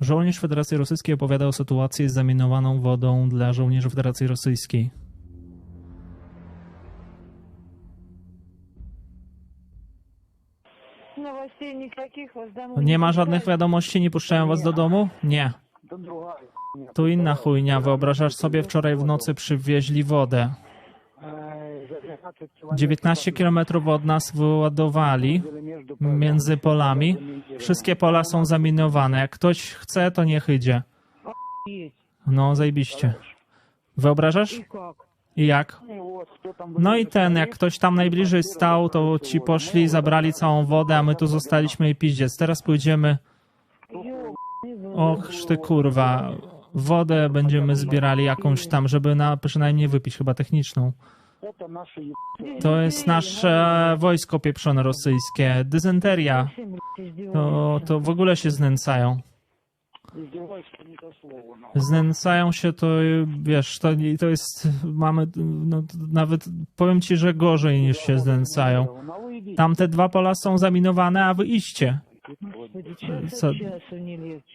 Żołnierz Federacji Rosyjskiej opowiada o sytuacji z zamienowaną wodą dla żołnierzy Federacji Rosyjskiej. Nie ma żadnych wiadomości, nie puszczają was do domu? Nie. Tu inna chujnia. Wyobrażasz sobie, wczoraj w nocy przywieźli wodę. 19 km od nas wyładowali między polami. Wszystkie pola są zaminowane. Jak ktoś chce, to niech idzie. No, zajebiście. Wyobrażasz? I jak? No i ten, jak ktoś tam najbliżej stał, to ci poszli, zabrali całą wodę, a my tu zostaliśmy i piździec. Teraz pójdziemy... Och, ty kurwa. Wodę będziemy zbierali jakąś tam, żeby na, przynajmniej wypić, chyba techniczną. To jest nasze wojsko pieprzone rosyjskie. Dysenteria. To, to w ogóle się znęcają. Znęcają się, to wiesz, to, to jest, mamy, no, nawet powiem ci, że gorzej niż się znęcają. Tamte dwa pola są zaminowane, a wy iście.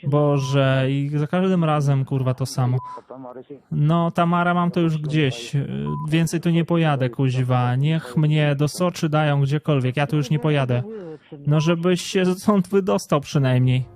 Boże, i za każdym razem, kurwa, to samo. No, Tamara, mam to już gdzieś. Y, więcej tu nie pojadę, kuźwa. Niech mnie do Soczy dają gdziekolwiek. Ja tu już nie pojadę. No, żebyś się stąd wydostał przynajmniej.